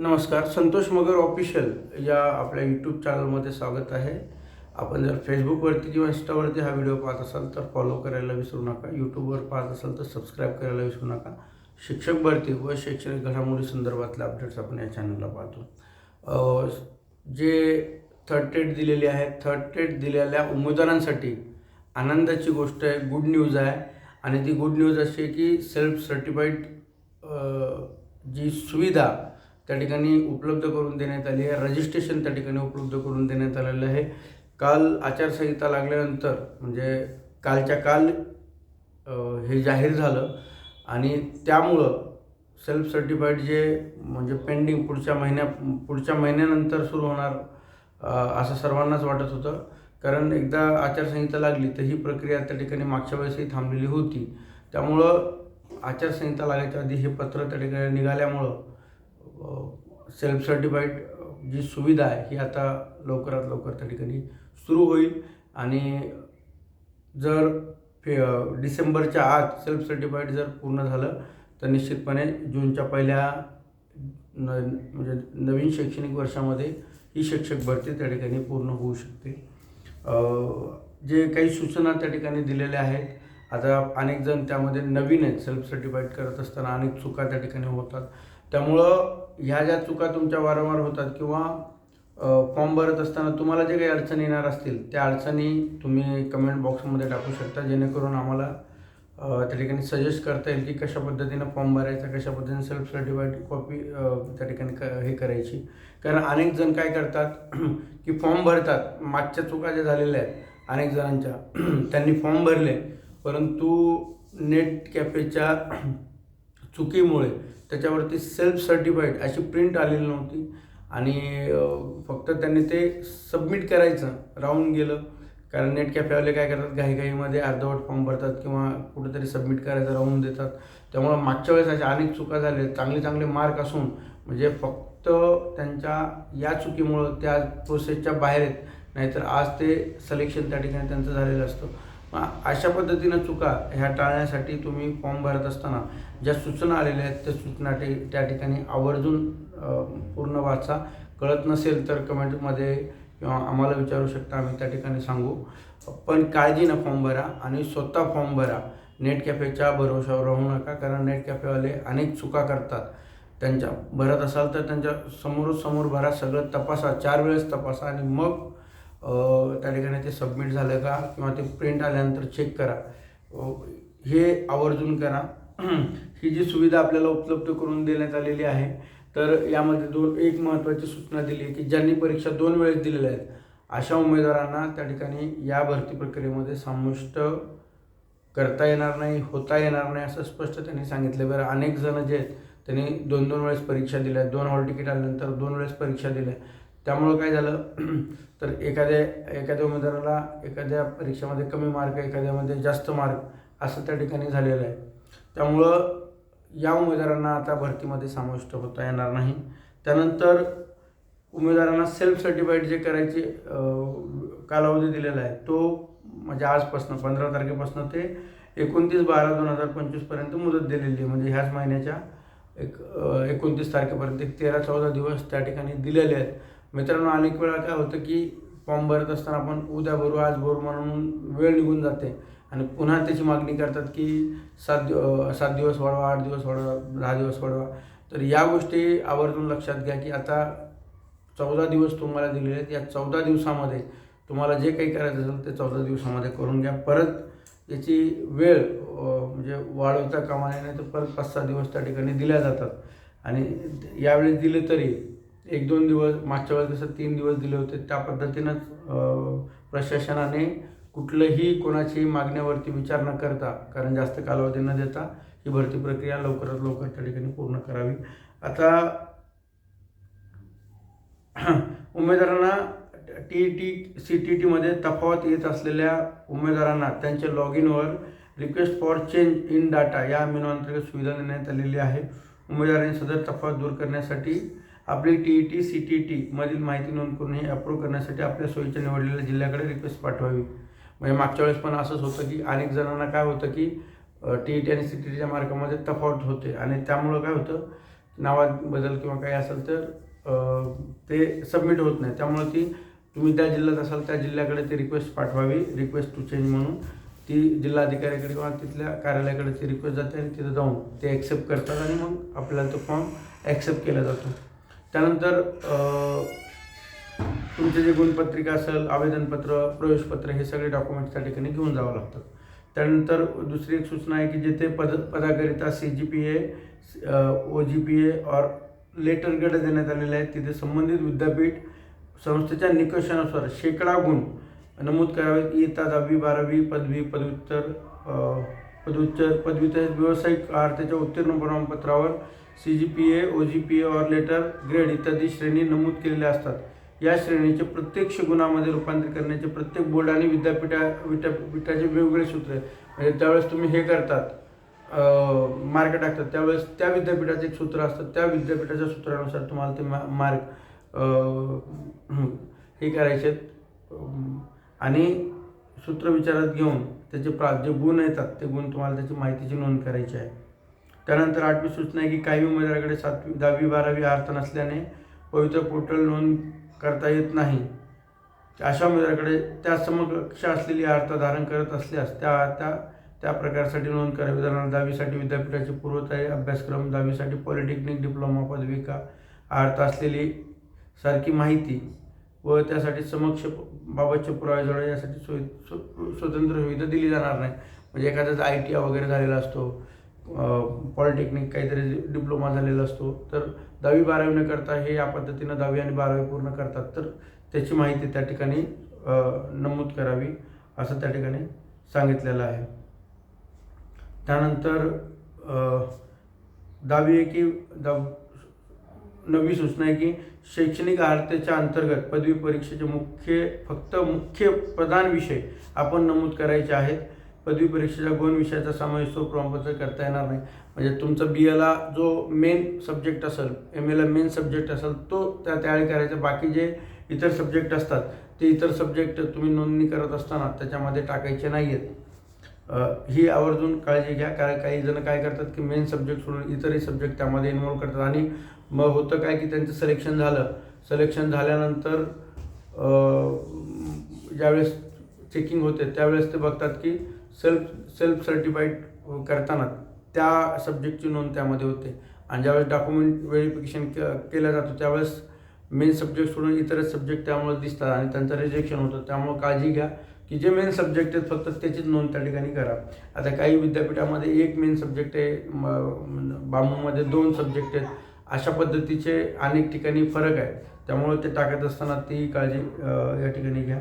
नमस्कार संतोष मगर ऑफिशियल या आपल्या यूट्यूब चॅनलमध्ये स्वागत आहे. आपण जर फेसबुकवरती किंवा इंस्टावरती हा व्हिडिओ पाहत असाल तर फॉलो करायला विसरू नका. यूट्यूबवर पाहत असाल तर सबस्क्राईब करायला विसरू नका. शिक्षक भरती व शैक्षणिक घडामोडी संदर्भातले अपडेट्स आपण या चॅनलला पाहतो. जे थर्ड टेट दिलेली आहे थर्ड टेट दिलेल्या उमेदवारांसाठी आनंदाची गोष्ट आहे गुड न्यूज आहे. आणि ती गुड न्यूज अशी आहे की सेल्फ सर्टिफाईड जी सुविधा त्या ठिकाणी उपलब्ध करून देण्यात आली आहे. रजिस्ट्रेशन त्या ठिकाणी उपलब्ध करून देण्यात आलेलं आहे. काल आचारसंहिता लागल्यानंतर म्हणजे कालच्या काल हे जाहीर झालं आणि त्यामुळं सेल्फ सर्टिफाईड जे म्हणजे पेंडिंग पुढच्या महिन्या पुढच्या महिन्यानंतर सुरू होणार असं सर्वांनाच वाटत होतं. कारण एकदा आचारसंहिता लागली तर ही प्रक्रिया त्या ठिकाणी मागच्या वेळेसही थांबलेली होती. त्यामुळं आचारसंहिता लागायच्या आधी हे पत्र त्या ठिकाणी निघाल्यामुळं सेल्फ सर्टिफाईड जी सुविधा आहे ही आता लवकरात लवकर त्या ठिकाणी सुरू होईल. आणि जर फे डिसेंबरच्या आत सेल्फ सर्टिफाईड जर पूर्ण झालं तर निश्चितपणे जूनच्या पहिल्या न म्हणजे नवीन शैक्षणिक वर्षामध्ये ही शिक्षक भरती त्या ठिकाणी पूर्ण होऊ शकते. जे काही सूचना त्या ठिकाणी दिलेल्या आहेत आता अनेक जण त्यामध्ये नवीन आहेत सेल्फ सर्टिफाईड करत असताना अनेक चुका त्या ठिकाणी होतात. त्यामुळं ह्या ज्या चुका तुमच्या वारंवार होतात किंवा फॉर्म भरत असताना तुम्हाला जे काही अडचणी येणार असतील त्या अडचणी तुम्ही कमेंट बॉक्समध्ये टाकू शकता. जेणेकरून आम्हाला त्या ठिकाणी सजेस्ट करता येईल की कशा पद्धतीनं फॉर्म भरायचा कशा पद्धतीने सेल्फ सर्टिफाईड कॉपी त्या ठिकाणी क हे करायची. कारण अनेक जण काय करतात की फॉर्म भरतात. मागच्या चुका ज्या झालेल्या आहेत अनेक जणांच्या त्यांनी फॉर्म भरले. परंतु नेट कॅफेच्या चुकीमुळे त्याच्यावरती सेल्फ सर्टिफाईड अशी प्रिंट आलेली नव्हती. आणि फक्त त्यांनी ते सबमिट करायचं राहून गेलं. कारण नेट कॅफेवाले काय करतात घाईघाईमध्ये अर्धवट फॉर्म भरतात किंवा कुठेतरी सबमिट करायचं राहून देतात. त्यामुळं मागच्या वेळेस अशा अनेक चुका झाल्या. चांगले चांगले मार्क असून म्हणजे फक्त त्यांच्या या चुकीमुळं त्या प्रोसेसच्या बाहेर आहेत. नाहीतर आज ते सिलेक्शन त्या ठिकाणी त्यांचं झालेलं असतं. मग अशा पद्धतीनं चुका ह्या टाळण्यासाठी तुम्ही फॉर्म भरत असताना ज्या सूचना आलेल्या आहेत त्या सूचना ते त्या ठिकाणी आवर्जून पूर्ण वाचा. कळत नसेल तर कमेंटमध्ये किंवा आम्हाला विचारू शकता आम्ही त्या ठिकाणी सांगू. पण काळजीनं फॉर्म भरा आणि स्वतः फॉर्म भरा. नेट कॅफेच्या भरोशावर राहू नका कारण नेट कॅफेवाले अनेक चुका करतात. त्यांच्या भरत असाल तर त्यांच्यासमोर समोर भरा सगळं तपासा चार वेळेस तपासा आणि मग त्या ठिकाणी ते सबमिट झालं का किंवा ते प्रिंट आल्यानंतर चेक करा. हे आवर्जून करा. ही जी सुविधा आपल्याला उपलब्ध करून देण्यात आलेली आहे तर यामध्ये दोन एक महत्त्वाची सूचना दिली आहे की ज्यांनी परीक्षा दोन वेळेस दिलेल्या आहेत अशा उमेदवारांना त्या ठिकाणी या भरती प्रक्रियेमध्ये समाविष्ट करता येणार नाही होता येणार नाही असं स्पष्ट त्यांनी सांगितलं. बरं अनेक जण जे आहेत त्यांनी दोन दोन वेळेस परीक्षा दिल्या. दोन हॉल तिकीट आल्यानंतर दोन वेळेस परीक्षा दिल्या. त्यामुळं काय झालं? तर एखाद्या एखाद्या उमेदवाराला एखाद्या परीक्षेमध्ये कमी मार्क एखाद्यामध्ये जास्त मार्क असं त्या ठिकाणी झालेलं आहे. त्यामुळं या उमेदवारांना आता भरतीमध्ये समाविष्ट होता येणार नाही. त्यानंतर उमेदवारांना सेल्फ सर्टिफाईड जे करायचे कालावधी दिलेला आहे तो म्हणजे आजपासून पंधरा तारखेपासून ते एकोणतीस बारा दोन हजार पंचवीसपर्यंत मुदत दिलेली आहे. म्हणजे ह्याच महिन्याच्या एक एकोणतीस तारखेपर्यंत एक तेरा चौदा दिवस त्या ठिकाणी दिलेले आहेत. मित्रांनो अनेक वेळा काय होतं की फॉर्म भरत असताना आपण उद्या भरू आज भरू म्हणून वेळ निघून जाते. आणि पुन्हा त्याची मागणी करतात की सात दिव सात दिवस वाढवा आठ दिवस वाढवा दहा दिवस वाढवा. तर या गोष्टी आवर्जून लक्षात घ्या की आता चौदा दिवस तुम्हाला दिलेले आहेत. या चौदा दिवसामध्ये तुम्हाला जे काही करायचं असेल ते चौदा दिवसामध्ये करून घ्या. परत याची वेळ म्हणजे वाढवता कामा नये नाही तर परत पाच सहा दिवस त्या ठिकाणी दिल्या जातात. आणि यावेळी दिले तरी एक दोन दिवस मागच्या वेळेस जसं तीन दिवस दिले होते त्या पद्धतीनंच प्रशासनाने कुठलंही कोणाची मागण्यावरती विचार न करता कारण जास्त कालावधी न देता ही भरती प्रक्रिया लवकरात लवकर त्या ठिकाणी पूर्ण करावी. आता उमेदवारांना टी टी सी टी टीमध्ये तफावत येत असलेल्या उमेदवारांना त्यांच्या log इनवर request for change in data या मेनूअंतर्गत सुविधा देण्यात आलेली आहे. उमेदवारांनी सदर तफावत दूर करण्यासाठी आपली T E T C T T मधील माहिती नोंद करून हे अप्रूव्ह करण्यासाठी आपल्या सोयीच्या निवडलेल्या जिल्ह्याकडे रिक्वेस्ट पाठवावी. म्हणजे मागच्या वेळेस पण असंच होतं की अनेक जणांना काय होतं की टी ई टी आणि सी टी टीच्या मार्कामध्ये तफावत होते. आणि त्यामुळं काय होतं नावात बदल किंवा काही असेल तर ते सबमिट होत नाही. त्यामुळे ती तुम्ही त्या जिल्ह्यात असाल त्या जिल्ह्याकडे ती रिक्वेस्ट पाठवावी. रिक्वेस्ट टू चेंज म्हणून ती जिल्हाधिकाऱ्याकडे किंवा तिथल्या कार्यालयाकडे ती रिक्वेस्ट जाते आणि तिथं जाऊन ते ॲक्सेप्ट करतात आणि मग आपल्याला तो फॉर्म ॲक्सेप्ट केला जातो. त्यानंतर तुमचे जे गुणपत्रिका असेल आवेदनपत्र प्रवेशपत्र हे सगळे डॉक्युमेंट्स त्या ठिकाणी घेऊन जावं लागतं. त्यानंतर दुसरी एक सूचना आहे की जिथे पद पदाकरिता C G P A O G P A or letter गट देण्यात आलेले आहेत तिथे संबंधित विद्यापीठ संस्थेच्या निकषानुसार शेकडा गुण नमूद करावेत. इयत्ता दहावी बारावी पदवी पदव्युत्तर पदव्युत्तर पदव्युत्तर व्यावसायिक अर्थाच्या उत्तीर्ण प्रमाणपत्रावर C G P A O G P A or letter grade इत्यादी श्रेणी नमूद केलेल्या असतात. या श्रेणीचे प्रत्यक्ष गुणामध्ये रूपांतर करण्याचे प्रत्येक बोर्ड आणि विद्यापीठा विद्यापीठाचे वेगवेगळे सूत्र म्हणजे त्यावेळेस तुम्ही हे करतात मार्क टाकतात. त्यावेळेस त्या विद्यापीठाचे एक सूत्र असतं. त्या विद्यापीठाच्या सूत्रानुसार तुम्हाला ते मा मार्क हे करायचे आहेत. आणि सूत्र विचारात घेऊन त्याचे प्रा जे गुण येतात ते गुण तुम्हाला त्याची माहितीची नोंद करायची आहे. त्यानंतर आठवी सूचना आहे की काही उमेदवाराकडे सातवी दहावी बारावी अर्थ नसल्याने पवित्र पोर्टल नोंद करता येत नाही. अशा उमेदवाराकडे त्या समकक्ष असलेली अर्थ धारण करत असल्यास त्या त्या त्या प्रकारसाठी नोंद करावी. उदाहरणार्थ दहावीसाठी विद्यापीठाची पूर्वतयारी अभ्यासक्रम दहावीसाठी पॉलिटेक्निक डिप्लोमा पदविका अर्थ असलेली सारखी माहिती व त्यासाठी समक्ष बाबतचे पुरावे जोडा यासाठी सोय स्व- स्वतंत्र सुविधा दिली जाणार नाही. म्हणजे एखाद्याचा आय टी आय वगैरे झालेला असतो पॉलिटेक्निक काहीतरी डिप्लोमा झालेला असतो. तर दहावी बारावी न करता हे या पद्धतीनं दहावी आणि बारावी पूर्ण करतात. तर त्याची माहिती त्या ठिकाणी नमूद करावी असं त्या ठिकाणी सांगितलेलं आहे. त्यानंतर दहावी आहे की दहाव नवी सूचना आहे की शैक्षणिक अर्हतेच्या अंतर्गत पदवी परीक्षेचे मुख्य फक्त मुख्य प्रधान विषय आपण नमूद करायचे आहेत. पदवी परीक्षेच्या दोन विषयाचा समावेश तो प्रमाणपत्र करता येणार नाही. म्हणजे तुमचा बी एला जो मेन सब्जेक्ट असेल एम एला मेन सब्जेक्ट असेल तो त्या तयारी करायचा. बाकी जे इतर सब्जेक्ट असतात ते इतर सब्जेक्ट तुम्ही नोंदणी करत असताना त्याच्यामध्ये टाकायचे नाही आहेत ही आवर्जून काळजी घ्या. कारण काही जण काय करतात की मेन सब्जेक्ट सोडून इतरही सब्जेक्ट त्यामध्ये इन्वॉल्व्ह करतात. आणि मग होतं काय की त्यांचं सिलेक्शन झालं. सिलेक्शन झाल्यानंतर ज्यावेळेस चेकिंग होते त्यावेळेस ते बघतात की सेल्फ सेल्फ सर्टिफाईड करताना त्या सब्जेक्टची नोंद त्यामध्ये होते. आणि ज्यावेळेस डॉक्युमेंट व्हेरिफिकेशन के केलं जातं त्यावेळेस मेन सब्जेक्ट सोडून इतरच सब्जेक्ट त्यामुळे दिसतात आणि त्यांचं रिजेक्शन होतं. त्यामुळे काळजी घ्या की जे मेन सब्जेक्ट आहेत फक्त त्याचीच नोंद त्या ठिकाणी करा. आता काही विद्यापीठामध्ये एक मेन सब्जेक्ट आहे म- बांबूमध्ये दोन सब्जेक्ट आहेत. अशा पद्धतीचे अनेक ठिकाणी फरक आहे. त्यामुळे ते टाकत असताना ती काळजी या ठिकाणी घ्या.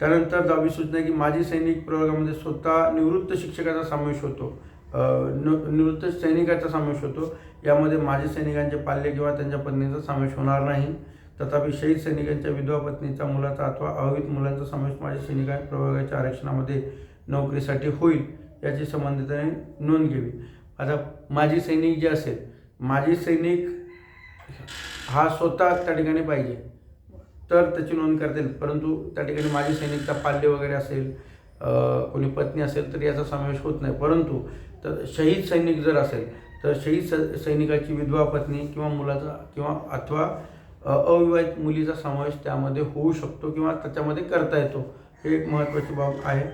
त्यानंतर दहावी सूचना की माजी सैनिक प्रवर्गामध्ये स्वतः निवृत्त शिक्षकाचा समावेश होतो. न- निवृत्त सैनिकाचा समावेश होतो. यामध्ये माजी सैनिकांचे पाल्य किंवा त्यांच्या पत्नीचा समावेश होणार नाही. तथापि शहीद सैनिकांच्या विधवा पत्नीचा मुलाचा अथवा अवित मुलांचा समावेश माजी सैनिक प्रवर्गाच्या आरक्षणामध्ये नोकरीसाठी होईल याची संबंधिताने नोंद घ्यावी. आता माजी सैनिक जे असेल माजी सैनिक हा स्वतः त्या ठिकाणी पाहिजे. तर त्याची नोंद करता येईल परंतु त्या ठिकाणी माजी सैनिकचा पाल्य वगैरे असेल कोणी पत्नी असेल तर याचा समावेश होत नाही. परंतु तर शहीद सैनिक जर असेल तर शहीद स सैनिकाची विधवा पत्नी किंवा मुलाचा किंवा अथवा अविवाहित मुलीचा समावेश त्यामध्ये होऊ शकतो किंवा त्याच्यामध्ये करता येतो. हे एक महत्त्वाची बाब आहे.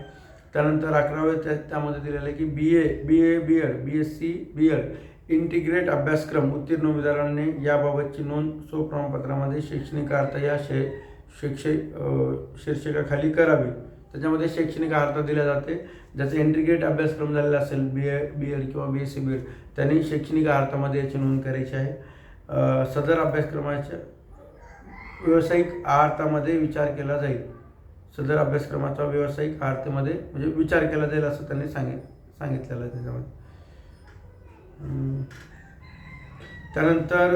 त्यानंतर अकराव्या त्या त्यामध्ये दिलेलं आहे की B A B A B Ed B S C B Ed integrate अभ्यासक्रम उत्तीर्ण उमेदवारांनी याबाबतची नोंद स्वप्रमाणपत्रामध्ये शैक्षणिक अर्थ या शे शिक्षे शीर्षकाखाली करावी. त्याच्यामध्ये शैक्षणिक अर्थ दिला जाते. ज्याचा इंटिग्रेट अभ्यासक्रम झालेला असेल बी ए बी एड किंवा B S C B Ed त्यांनी शैक्षणिक अर्थामध्ये याची नोंद करायची आहे. सदर अभ्यासक्रमाच्या व्यावसायिक अर्थामध्ये विचार केला जाईल. सदर अभ्यासक्रमाचा व्यावसायिक अर्थामध्ये म्हणजे विचार केला जाईल असं त्यांनी सांगित सांगितलेलं आहे त्याच्यामध्ये. त्यानंतर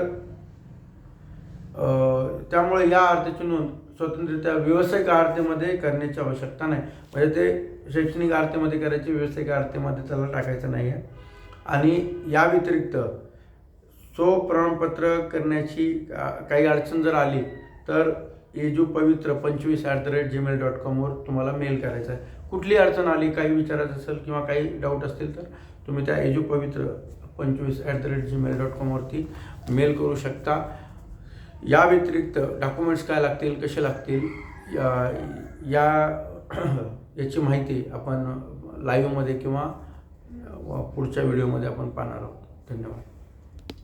त्यामुळे या आरतीची नोंद स्वतंत्ररित्या व्यावसायिक आरतीमध्ये करण्याची आवश्यकता नाही. म्हणजे ते शैक्षणिक आरतीमध्ये करायचे व्यावसायिक आरतीमध्ये त्याला टाकायचं नाही आहे आणि या व्यतिरिक्त सो प्रमाणपत्र करण्याची काही अडचण जर आली तर एजू पवित्र पंचवीस at the rate Gmail dot कॉमवर तुम्हाला मेल करायचा आहे. कुठली अडचण आली काही विचारायचं असेल किंवा काही डाऊट असतील तर तुम्ही त्या एजू पवित्र पंचवीस at the rate Gmail dot कॉमवरती mail करू शकता. या व्यतिरिक्त डॉक्युमेंट्स काय लागतील कसे लागतील या या याची माहिती आपण लाईव्हमध्ये किंवा पुढच्या व्हिडिओमध्ये आपण पाहणार आहोत. धन्यवाद.